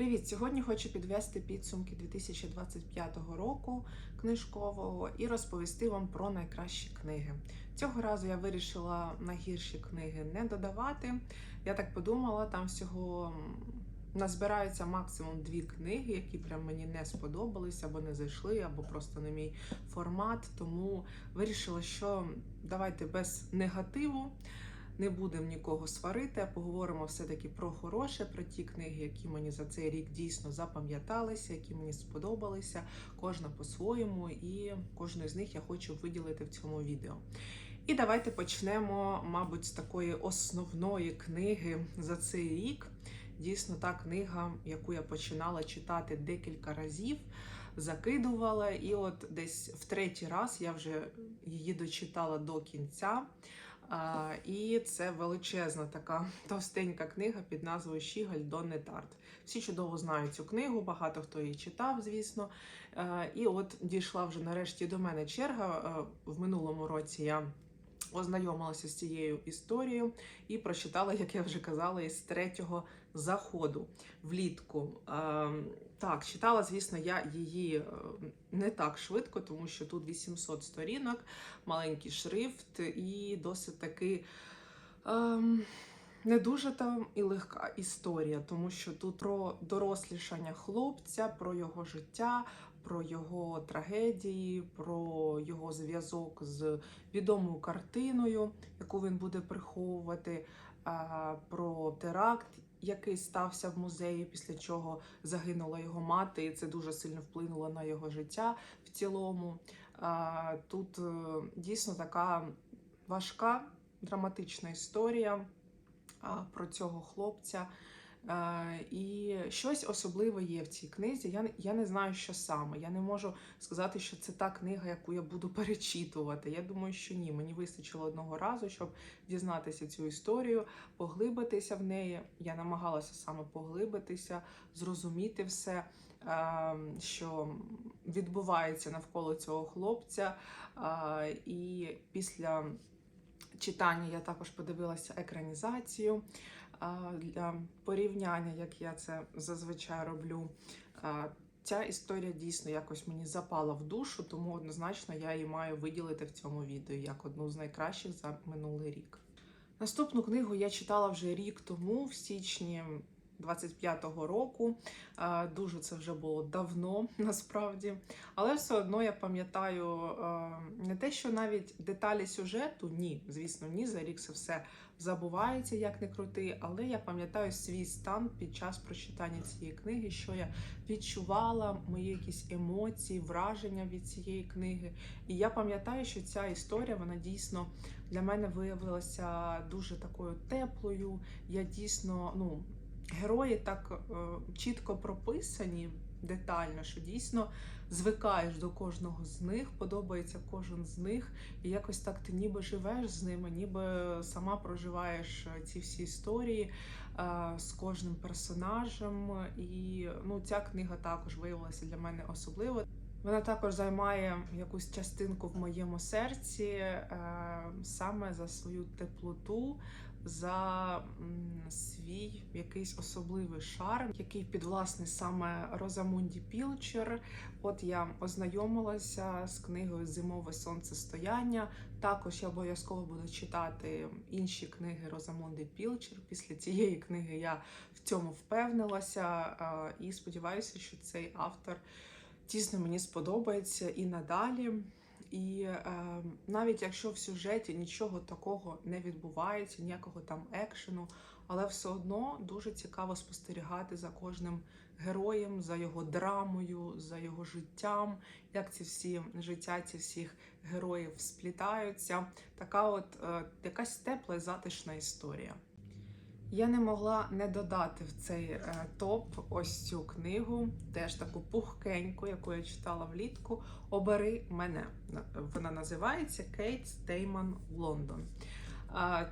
Привіт! Сьогодні хочу підвести підсумки 2025 року книжкового і розповісти вам про найкращі книги. Цього разу я вирішила на гірші книги не додавати. Я так подумала, там всього м, назбирається максимум дві книги, які прям мені не сподобались, або не зайшли, або просто не мій формат. Тому вирішила, що давайте без негативу. Не будемо нікого сварити, а поговоримо все-таки про хороше, про ті книги, які мені за цей рік дійсно запам'яталися, які мені сподобалися, кожна по-своєму, і кожну з них я хочу виділити в цьому відео. І давайте почнемо, мабуть, з такої основної книги за цей рік. Дійсно, та книга, яку я починала читати декілька разів, закидувала, і от десь в третій раз я вже її дочитала до кінця. І це величезна така товстенька книга під назвою Щігаль Донне Тарт. Всі чудово знають цю книгу, багато хто її читав, звісно. І от дійшла вже нарешті до мене черга. В минулому році я ознайомилася з цією історією і прочитала, як я вже казала, із третього заходу влітку. Так, читала, звісно, я її е, не так швидко, тому що тут 800 сторінок, маленький шрифт і досить таки. Ем, не дуже там і легка історія, тому що тут про дорослішання хлопця, про його життя, про його трагедії, про його зв'язок з відомою картиною, яку він буде приховувати, про теракт, який стався в музеї, після чого загинула його мати, і це дуже сильно вплинуло на його життя в цілому. Тут е, дійсно така важка драматична історія про цього хлопця. Е, І щось особливе є в цій книзі. Я, я не знаю, що саме. Я не можу сказати, що це та книга, яку я буду перечитувати. Я думаю, що ні. Мені вистачило одного разу, щоб дізнатися цю історію, поглибитися в неї. Я намагалася саме поглибитися, зрозуміти все, е, що відбувається навколо цього хлопця. Е, І після читання я також подивилася екранізацію для порівняння, як я це зазвичай роблю. Ця історія дійсно якось мені запала в душу, тому однозначно я її маю виділити в цьому відео як одну з найкращих за минулий рік. Наступну книгу я читала вже рік тому, в січні 25-го року. Дуже це вже було давно насправді. Але все одно я пам'ятаю е, не те, що навіть деталі сюжету, ні, звісно, ні, за рік це все забувається, як не крути, але я пам'ятаю свій стан під час прочитання цієї книги, що я відчувала, мої якісь емоції, враження від цієї книги. І я пам'ятаю, що ця історія вона дійсно для мене виявилася дуже такою теплою. Я дійсно, ну, герої так е, чітко прописані. Детально, що дійсно звикаєш до кожного з них, подобається кожен з них, і якось так ти ніби живеш з ними, ніби сама проживаєш е, ці всі історії е, з кожним персонажем. І ну, ця книга також виявилася для мене особливо. Вона також займає якусь частинку в моєму серці саме за свою теплоту, за свій якийсь особливий шарм, який підвласний саме Розамунді Пілчер. От я ознайомилася з книгою Зимове сонцестояння. Також я обов'язково буду читати інші книги Розамунди Пілчер. Після цієї книги я в цьому впевнилася і сподіваюся, що цей автор дійсно мені сподобається і надалі. І е, навіть якщо в сюжеті нічого такого не відбувається, ніякого там екшену, але все одно дуже цікаво спостерігати за кожним героєм, за його драмою, за його життям, як ці всі життя ці всіх героїв сплітаються. Така от е, якась тепла і затишна історія. Я не могла не додати в цей е, топ ось цю книгу, теж таку пухкеньку, яку я читала влітку. Обери мене. Вона називається Кейт Стейман Лондон.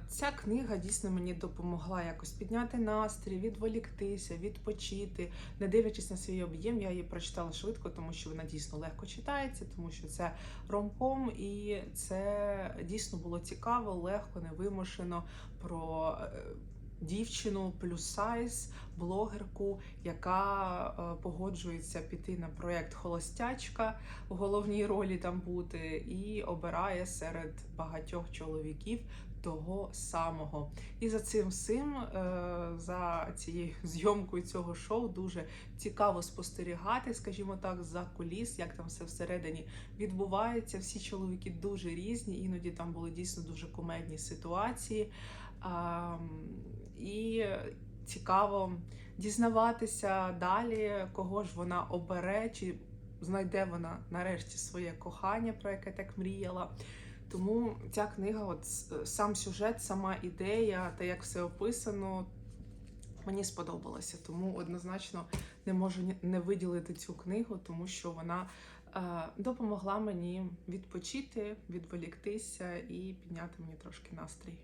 Ця книга дійсно мені допомогла якось підняти настрій, відволіктися, відпочити. Не дивлячись на свій об'єм, я її прочитала швидко, тому що вона дійсно легко читається, тому що це ромком, і це дійсно було цікаво, легко, невимушено про. Дівчину плюс сайз, блогерку, яка е, погоджується піти на проєкт Холостячка у головній ролі там бути, і обирає серед багатьох чоловіків того самого. І за цим всім, е, за цією зйомкою цього шоу, дуже цікаво спостерігати, скажімо так, за куліс, як там все всередині відбувається. Всі чоловіки дуже різні, іноді там були дійсно дуже кумедні ситуації. І цікаво дізнаватися далі, кого ж вона обере, чи знайде вона нарешті своє кохання, про яке так мріяла. Тому ця книга, от сам сюжет, сама ідея та як все описано, мені сподобалося. Тому однозначно не можу не виділити цю книгу, тому що вона е, допомогла мені відпочити, відволіктися і підняти мені трошки настрій.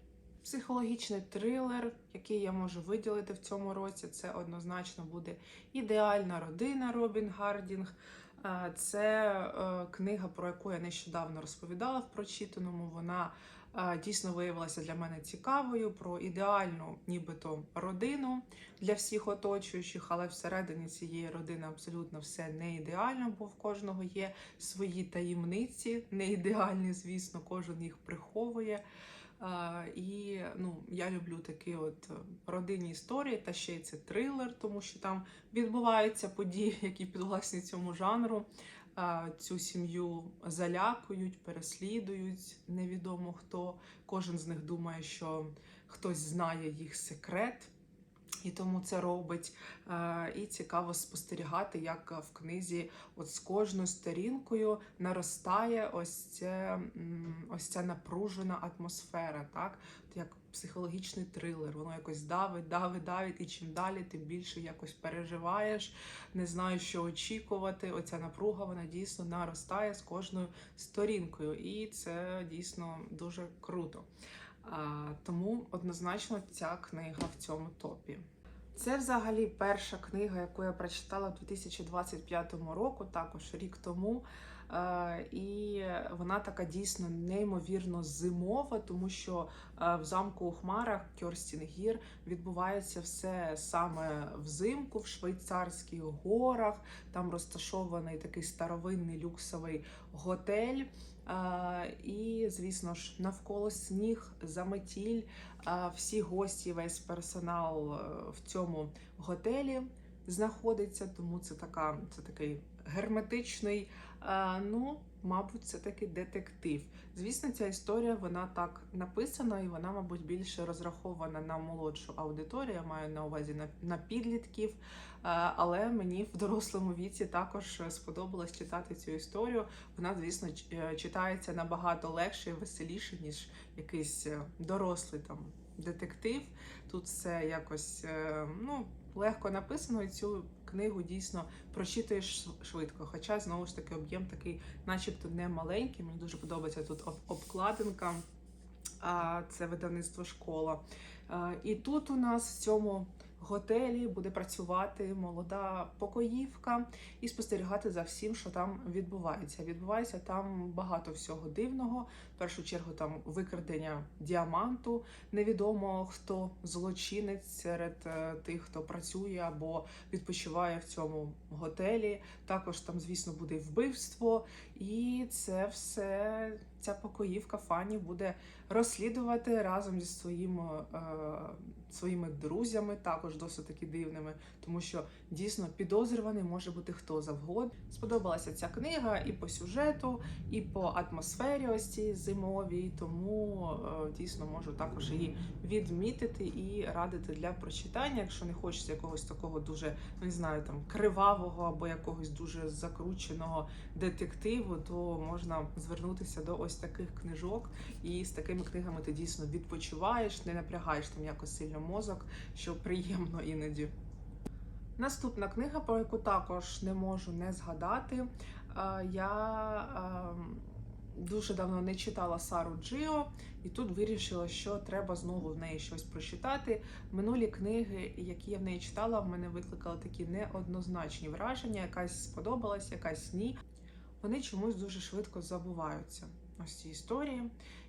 Психологічний трилер, який я можу виділити в цьому році, це однозначно буде ідеальна родина Робін Гардінг. Е, Це е, книга, про яку я нещодавно розповідала в прочитаному. Вона е, дійсно виявилася для мене цікавою про ідеальну, нібито родину для всіх оточуючих, але всередині цієї родини абсолютно все не ідеально, бо в кожного є свої таємниці, не ідеальні, звісно, кожен їх приховує. І ну, я люблю такі от е, родинні історії, та ще й це трилер, тому що там відбуваються події, які підвласні цьому жанру. Цю сім'ю залякують, переслідують, невідомо хто. Кожен з них думає, що хтось знає їх секрет. І тому це робить. Е, І цікаво спостерігати, як в книзі от з кожною сторінкою наростає ось це ось ця напружена атмосфера, так як психологічний трилер. Воно якось давить, давить, давить, і чим далі, тим більше якось переживаєш, не знаєш, що очікувати. Оця напруга вона дійсно наростає з кожною сторінкою, і це дійсно дуже круто. Тому однозначно ця книга в цьому топі. Це взагалі перша книга, яку я прочитала в 2025 року, також рік тому. Е, І вона така дійсно неймовірно зимова, тому що е, в замку у Хмарах Кьорстін Гір відбувається все саме взимку в швейцарських горах. Там розташований такий старовинний люксовий готель. І, звісно ж, навколо сніг, заметіль, всі гості, весь персонал е, в цьому готелі знаходиться, тому це така, це такий герметичний. а, Ну, мабуть, це такий детектив. Звісно, ця історія вона так написана, і вона, мабуть, більше розрахована на молодшу аудиторію. Я маю на увазі на, на підлітків. Е, Але мені в дорослому віці також сподобалось читати цю історію. Вона, звісно, е, читається набагато легше і веселіше, ніж якийсь е, дорослий там детектив. Тут все якось е, ну, легко написано, і цю книгу дійсно прочитуєш швидко. Хоча знову ж таки об'єм такий, начебто, не маленький. Мені дуже подобається тут обкладинка. А це видавництво школа. І тут у нас в цьому готелі буде працювати молода покоївка і спостерігати за всім, що там відбувається. Відбувається там багато всього дивного. В першу чергу там викрадення діаманту. Невідомо хто злочинець серед е, тих, хто працює або відпочиває в цьому готелі. Також там, звісно, буде вбивство, і це все ця покоївка Фані буде розслідувати разом зі своїм, е, своїми друзями, також досить таки дивними, тому що дійсно підозрюваний може бути хто завгодно. Сподобалася ця книга і по сюжету, і по атмосфері ось цій зимовій, тому е, дійсно можу також її відмітити і радити для прочитання, якщо не хочеться якогось такого дуже не знаю там кривавого або якогось дуже закрученого детективу, то можна звернутися до ось таких книжок, і з такими книгами ти дійсно відпочиваєш, не напрягаєш там якось сильно мозок, що приємно іноді. Наступна книга, про яку також не можу не згадати. Е, Я ем, дуже давно не читала Сару Джио, і тут вирішила, що треба знову в неї щось прочитати. Минулі книги, які я в неї читала, в мене викликали такі неоднозначні враження. Якась сподобалась, якась ні. Вони чомусь дуже швидко забуваються. ось ці історії.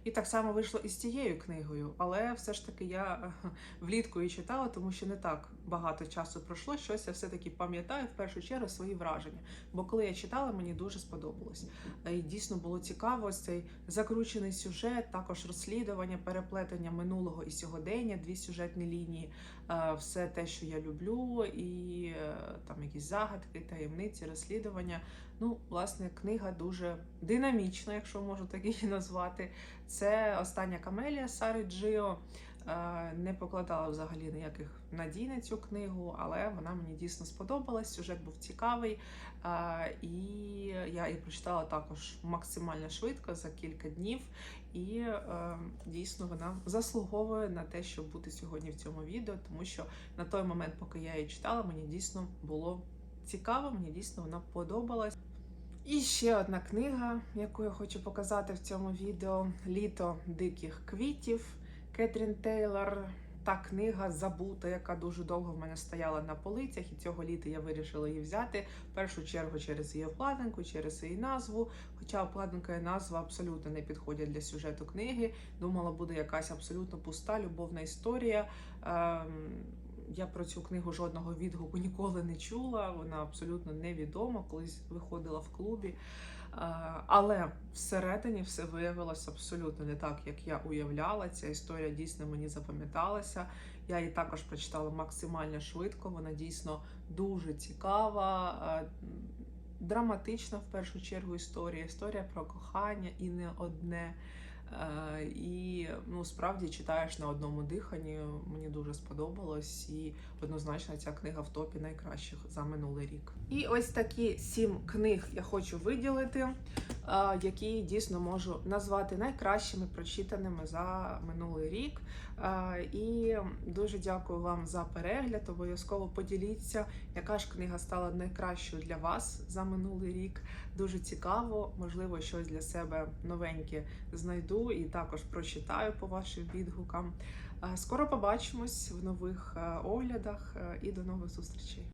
І так само вийшло і з цією книгою, але все ж таки я е, влітку її читала, тому що не так багато часу пройшло. Щось я все-таки пам'ятаю в першу чергу свої враження. Бо коли я читала, мені дуже сподобалось. Е, І дійсно було цікаво цей закручений сюжет, також розслідування, переплетення минулого і сьогодення, дві сюжетні лінії, е, все те, що я люблю, і там якісь загадки, таємниці, розслідування. Ну, власне, книга дуже динамічна, якщо можу так її назвати. Це остання камелія Сари Джио. Е, Не покладала взагалі ніяких надій на цю книгу, але вона мені дійсно сподобалась. Сюжет був цікавий, е, і я її прочитала також максимально швидко за кілька днів. І е, дійсно вона заслуговує на те, щоб бути сьогодні в цьому відео, тому що на той момент, поки я її читала, мені дійсно було цікаво, мені дійсно вона подобалась. І ще одна книга, яку я хочу показати в цьому відео: Літо диких квітів Кетрін Тейлор. Та книга забута, яка дуже довго в мене стояла на полицях, і цього літа я вирішила її взяти. В першу чергу через її обкладинку, через її назву. Хоча обкладинка і назва абсолютно не підходять для сюжету книги. Думала, буде якась абсолютно пуста любовна історія. Ем, я про цю книгу жодного відгуку ніколи не чула. Вона абсолютно невідома, колись виходила в клубі. Е, Але всередині все виявилося абсолютно не так, як я уявляла. Ця історія дійсно мені запам'яталася. Я її також прочитала максимально швидко. Вона дійсно дуже цікава, е, драматична в першу чергу історія. Історія про кохання і не одне. Е, І ну справді читаєш на одному диханні. Мені дуже сподобалось, і однозначно ця книга в топі найкращих за минулий рік. І ось такі сім книг я хочу виділити, які дійсно можу назвати найкращими прочитаними за минулий рік. Е, І дуже дякую вам за перегляд. Обов'язково поділіться, яка ж книга стала найкращою для вас за минулий рік. Дуже цікаво, можливо, щось для себе новеньке знайду і також прочитаю по вашим відгукам. Е, Скоро побачимось в нових е, оглядах е, і до нових зустрічей.